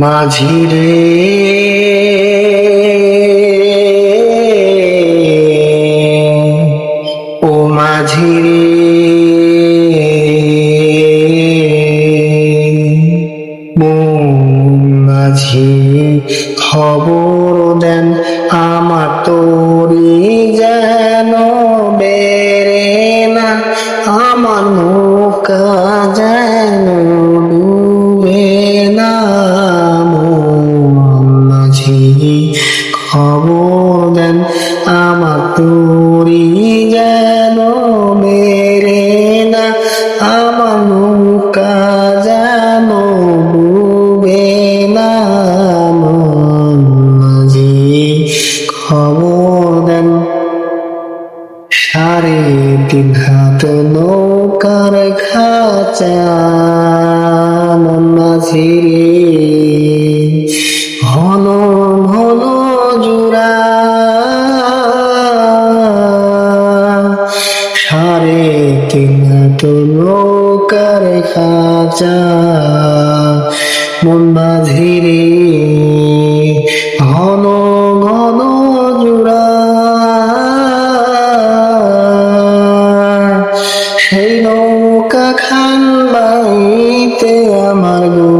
মাঝি রে। ও মাঝিরে মাঝি খবর দেন আমার তোরি খবর দেন, আমার তোরি যেন মেরে না, আমার নৌকা যেন ডুবে না। মাঝি খবর দেন, সাড়ে তিন হাত নৌকার খাঁচা মন তিন হাত নৌকার খাঁচা। মন মাঝি রে ঘন ঘন জোড়া। সেই নৌকা খান বাইতে আমার গো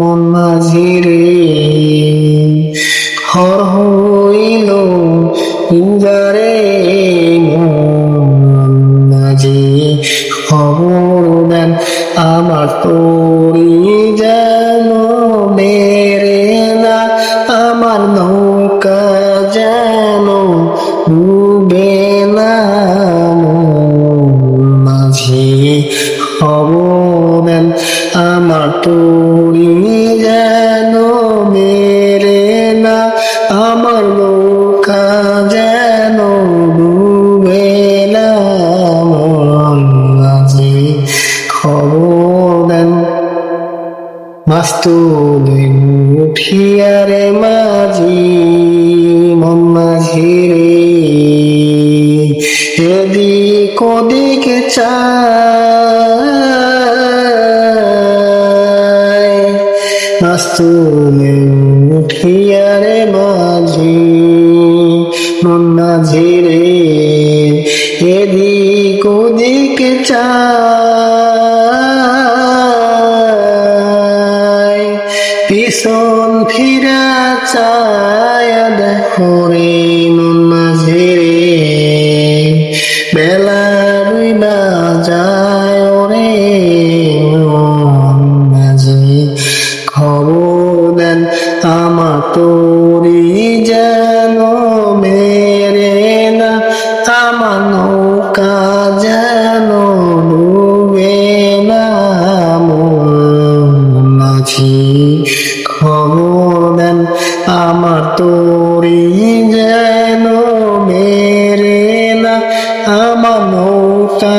মন মাঝি রে হর হইল ইন্দারে দেন আমার তোরি যেন মেরে না, আমার নৌকা যেন ডুবে না মাঝে হব দেন আমার তোরি মাস্তুলে উঠিয়ারে মাঝি, মন মাঝি রে। এদিক ওদিক চায়, মাস্তুলে উঠিয়ারে মাঝি, মন মাঝি রে। এদিক ওদিক চায় আমার তোরি যেন মেরে না আমার নৌকা যেন ডুবে না মাঝি খবর দেন আমার তোরি যেন মেরে না, আমার নৌকা